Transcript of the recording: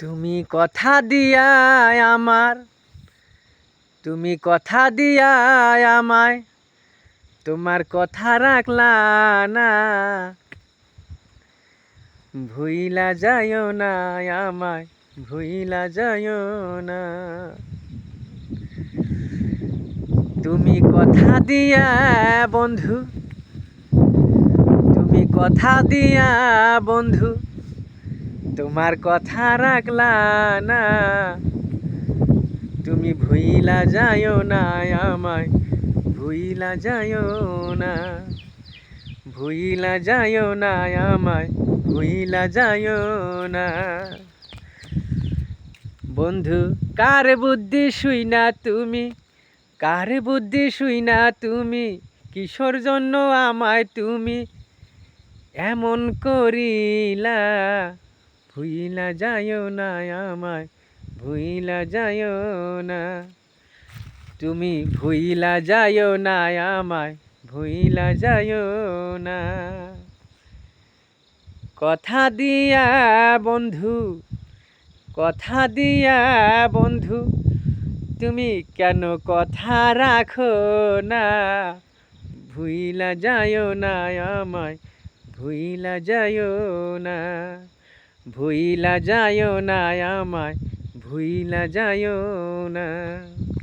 তুমি কথা দিয়া আমার, তুমি কথা দিয়া আমায়, তোমার কথা রাখলা না। ভুইলা যায়ও না আমায়, ভুইলা যায়ও না। তুমি কথা দিয়া বন্ধু, তুমি কথা দিয়া বন্ধু তোমার কথা রাখলা না। তুমি ভুইলা যায়ও না আমায়, ভুইলা যায়ও না। ভুইলা যায়ও না আমায়, ভুইলা যায়ও না। বন্ধু, কার বুদ্ধি শুই না তুমি? কার বুদ্ধি শুই না তুমি? কিশোর জন্য আমায় তুমি? এমন করিলা। ভুইলা যায়ও না আমায়, ভুইলা যায়ও না। তুমি ভুইলা যায়ও না আমায়, ভুইলা যায়ও না। কথা দিয়া বন্ধু, কথা দিয়া বন্ধু, তুমি কেন কথা রাখো না? ভুইলা যায়ও না আমায়, ভুইলা যায়ও না। ভুইলা যায় না আমায় ভুইলা যায় না।